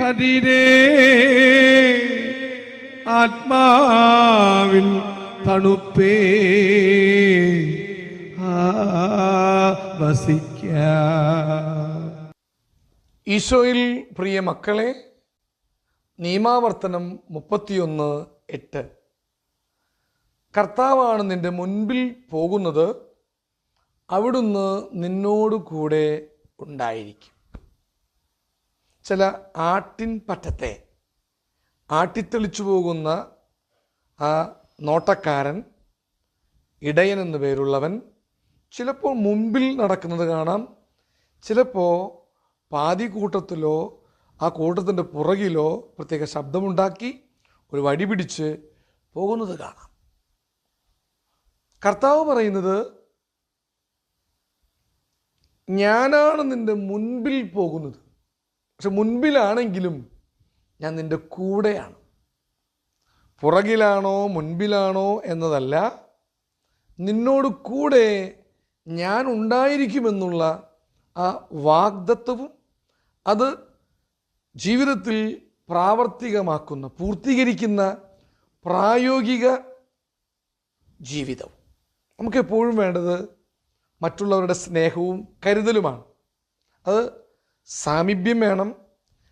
കതിരേ ആത്മാവിൽ തണുപ്പേ. വസിക്ക. ഈശോയിൽ പ്രിയ മക്കളെ നിയമാവർത്തനം മുപ്പത്തിയൊന്ന് എട്ട്. കർത്താവാണ് നിന്റെ മുൻപിൽ പോകുന്നത് അവിടുന്ന് നിന്നോട് കൂടെ ഉണ്ടായിരിക്കും. ചില ആട്ടിൻ പറ്റത്തെ ആട്ടിത്തെളിച്ചു പോകുന്ന ആ നോട്ടക്കാരൻ ഇടയൻ എന്നു പേരുള്ളവൻ ചിലപ്പോൾ മുമ്പിൽ നടക്കുന്നത് കാണാം ചിലപ്പോൾ പാതി കൂട്ടത്തിലോ ആ കൂട്ടത്തിന്റെ പുറകിലോ പ്രത്യേക ശബ്ദമുണ്ടാക്കി ഒരു വടി പിടിച്ച് പോകുന്നത് കാണാം. കർത്താവ് പറയുന്നത് ഞാനാണ് നിന്റെ മുൻപിൽ പോകുന്നത്. പക്ഷെ മുൻപിലാണെങ്കിലും ഞാൻ നിന്റെ കൂടെയാണ്. പുറകിലാണോ മുൻപിലാണോ എന്നതല്ല നിന്നോട് കൂടെ ഞാൻ ഉണ്ടായിരിക്കുമെന്നുള്ള ആ വാഗ്ദത്വവും അത് ജീവിതത്തിൽ പ്രാവർത്തികമാക്കുന്ന പൂർത്തീകരിക്കുന്ന പ്രായോഗിക ജീവിതവും. നമുക്കെപ്പോഴും വേണ്ടത് മറ്റുള്ളവരുടെ സ്നേഹവും കരുതലുമാണ്. അത് സാമീപ്യം വേണം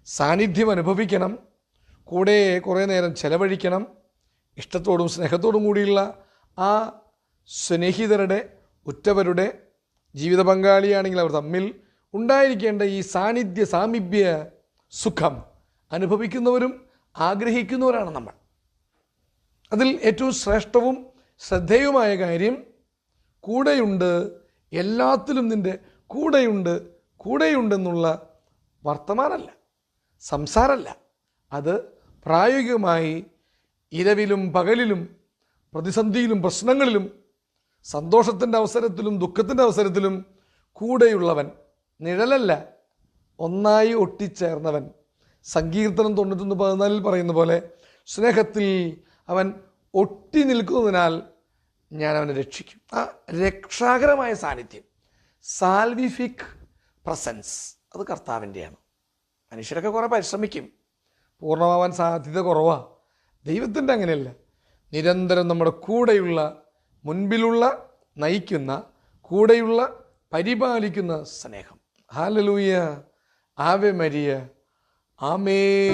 സാന്നിധ്യം അനുഭവിക്കണം കൂടെ കുറേ നേരം ചെലവഴിക്കണം ഇഷ്ടത്തോടും സ്നേഹത്തോടും കൂടിയുള്ള ആ സ്നേഹിതരുടെ ഉറ്റവരുടെ ജീവിത പങ്കാളിയാണെങ്കിൽ അവർ തമ്മിൽ ഉണ്ടായിരിക്കേണ്ട ഈ സാന്നിധ്യ സാമീപ്യ സുഖം അനുഭവിക്കുന്നവരും ആഗ്രഹിക്കുന്നവരാണ് നമ്മൾ. അതിൽ ഏറ്റവും ശ്രേഷ്ഠവും ശ്രദ്ധേയവുമായ കാര്യം കൂടെയുണ്ട് എല്ലാത്തിലും നിന്റെ കൂടെയുണ്ട് കൂടെയുണ്ടെന്നുള്ള വർത്തമാനമല്ല സംസാരമല്ല അത് പ്രായോഗികമായി ഇരവിലും പകലിലും പ്രതിസന്ധിയിലും പ്രശ്നങ്ങളിലും സന്തോഷത്തിന്റെ അവസരത്തിലും ദുഃഖത്തിന്റെ അവസരത്തിലും കൂടെയുള്ളവൻ നിഴലല്ല ഒന്നായി ഒട്ടിച്ചേർന്നവൻ. സങ്കീർത്തനം തൊണ്ണൂറ്റൊന്ന് പതിനാലിൽ പറയുന്ന പോലെ സ്നേഹത്തിൽ അവൻ ഒട്ടി നിൽക്കുന്നതിനാൽ ഞാൻ അവനെ രക്ഷിക്കും. ആ രക്ഷാകരമായ സാന്നിധ്യം. സാൽവിഫിക് പ്രസൻസ് അത് കർത്താവിന്റെയാണ്. മനുഷ്യരൊക്കെ കുറേ പരിശ്രമിക്കും. പൂർണമാവാൻ സാധ്യത കുറവാണ് ദൈവത്തിന്റെ അങ്ങനെയല്ല. നിരന്തരം നമ്മുടെ കൂടെയുള്ള മുൻപിലുള്ള നയിക്കുന്ന കൂടെയുള്ള പരിപാലിക്കുന്ന സ്നേഹം. Hallelujah Ave Maria. ആമേ